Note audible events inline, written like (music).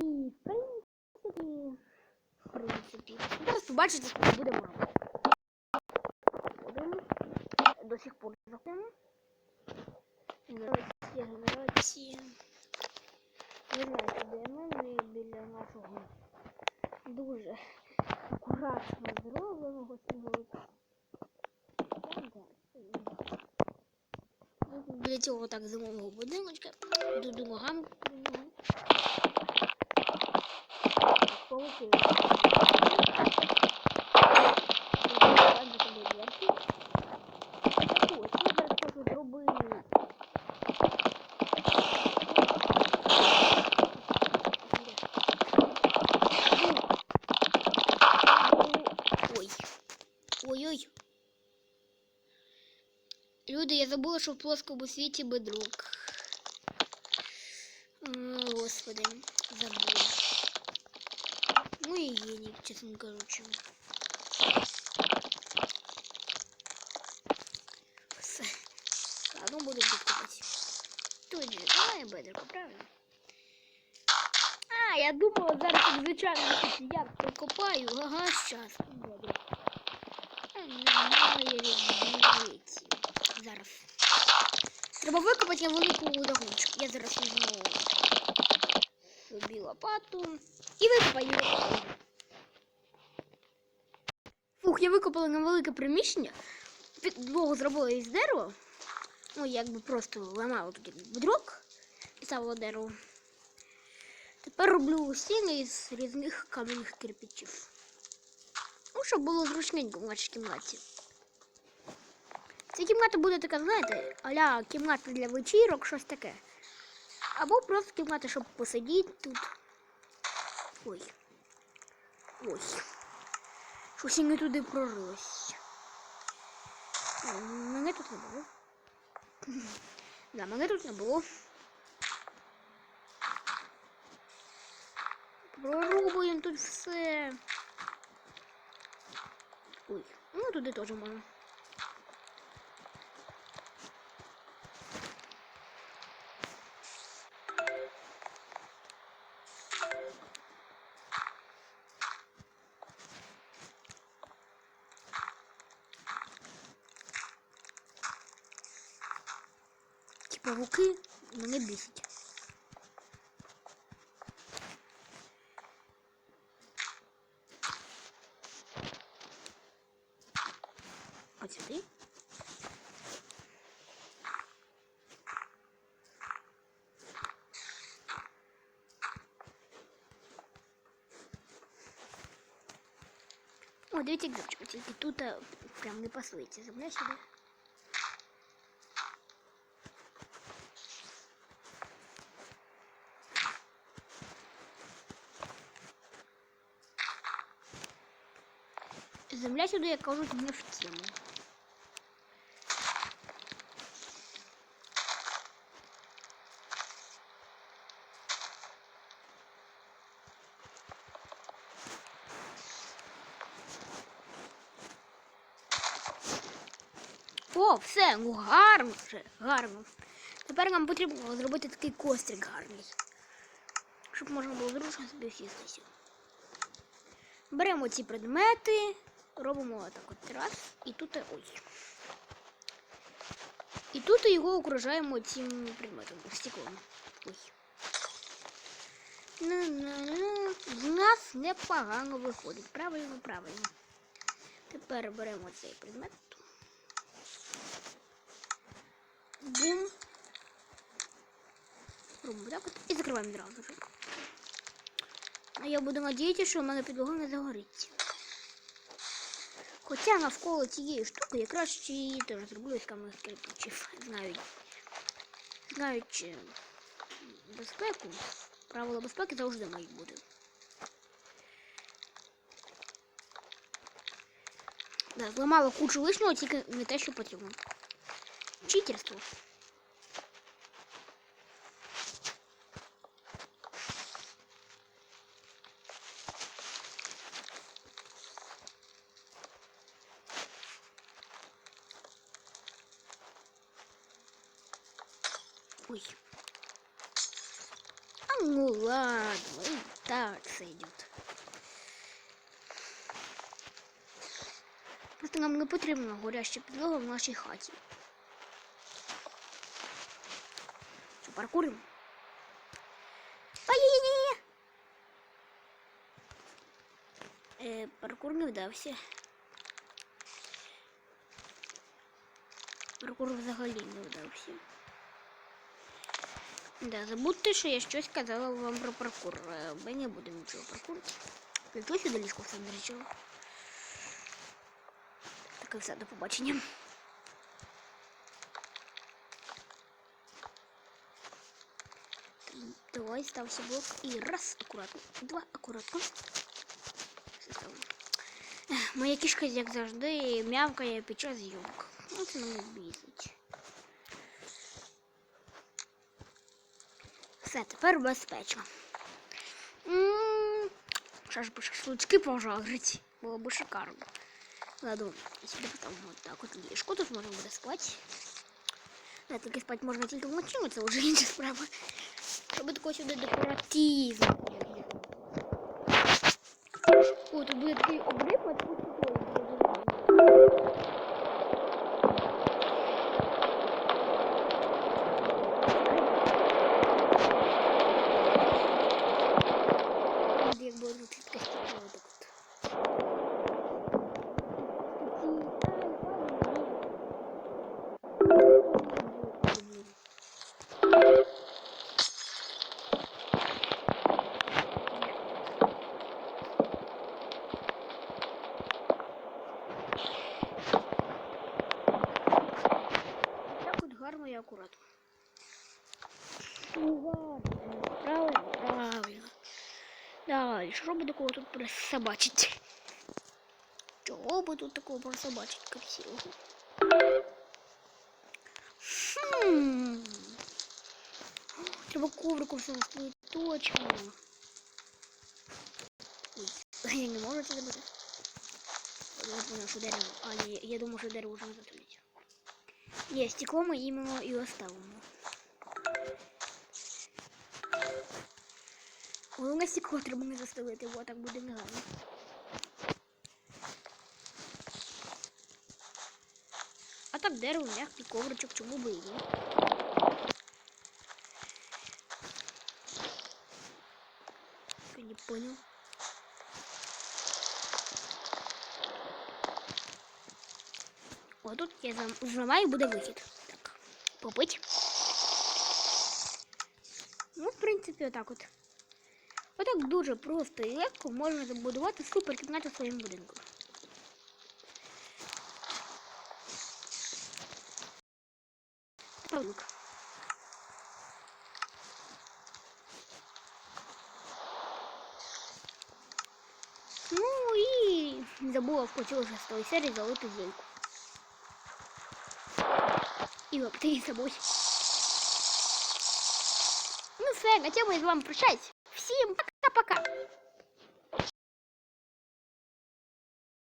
І в принципі, в принципі, зараз побачите, що ми будемо робити. До сих пор заходимо. Генерація, генерація. Не знаю, де ми біля нашого дуже акуратно зробленого сніговика. Біля цього так зимового будиночка. До ногами до нього. Пауки. Ось, я зараз хочу зробити. Ой. Ой-ой. Люди, я забула, що в плоскому світі бедрук. М, Господи, забула. Ну геній, чесно кажучи. Все. Ладно, буду викопати. Тут же немає бедрука, правильно? А, я думала, зараз звичайно я прикопаю. Ага, Немає різниці. Зараз. Треба викопати велику загончик. Я зараз візьму собі лопату і викопаю. Фух, я викопала невелике приміщення. Підлогу зробила із дерева. Ну, якби просто ламала як бедрок і ставила дерево. Тепер роблю стіни із різних кам'яних кирпичів. Ну, щоб було зручненько в нашій кімнаті. Ця кімната буде така, знаєте, аля кімната для вечірок, щось таке. Або просто кімната, щоб посидіти тут. Ой. Ой. Щось я не туди прорилось. Мене тут не було. (laughs) Да, мене тут не було. Прорубуємо тут все. Ой, ну туди теж можна. павуки мене бісять. Ось сюди. О, дивіться, як зайчик, тільки тут а, прям не пасується. Земля сюди. Земля сюди, як кажуть, не в тему. О, все, ну гарно вже, гарно. Тепер нам потрібно зробити такий кострик гарний. Щоб можна було зручно собі сістися. Беремо ці предмети, робимо так от раз, і тут ой. І тут його окружаємо цим предметом, стеклом. На-на-на. З нас непогано виходить. Правильно, правильно. Тепер беремо цей предмет. Бум. Робимо так от і закриваємо одразу. А я буду надіятися, що в мене підлога не загориться. Хоча навколо цієї штуки я краще її теж зроблю з кам'яних кирпичів. Навіть знаючи безпеку, правила безпеки завжди мають бути. Да, зламала кучу лишнього, тільки не те, що потрібно. Читерство. Ой. А ну ладно. Да, це йдет. Просто нам не потрібна горяща підлога в нашій хаті. Що, паркуримо? Е, паркур не вдався. Паркур взагалі не вдався. Да, забудьте, що я щось казала вам про паркур. Е, Ми не будемо нічого паркурити. Якщо сюди ліжко все не. Так і все, до побачення. Давай стався блок і раз акуратно, два акуратно. Ех, Моя кішка, як завжди, м'явкає під час зйомок. Ну, це мене бісить. Все, тепер безпечно. М, Ще ж би шашлички пожарити. Було б шикарно. Ладно, сюди поставимо вот так от ліжко, тут можна буде спати. Да, тільки спати можна тільки але це вже інша справа. Щоб такого сюди декоративно. О, тут буде такий обрив, а тут такий буде. От Як буде тут така стіна, отак от. Так от гарно і акуратно. Правильно, правильно. Далі, що би такого тут присобачити? Чого би тут такого присобачити красивого? Хм. Треба ковриком все настроїти точно. Я не можу це зробити. Я понял, що дерево. А, ні, я думав, що дерево вже не затулить. Стекло ми іменно і оставимо. Головне стекло треба не застелити, бо так буде негарно. А так дерево, м'який ковричок, чому би і ні. Я не понял. О, тут я зламаю, буде вихід. Так, попить. Ну, в принципі, отак от. Отак дуже просто і легко можна забудувати супер кімнату в своєму будинку. Павлик. Ну і забула хотіла вже з тої серії залити зельку. І оп, ти її забудь. Ну все, на цьому я з вами прощаюсь. Всім.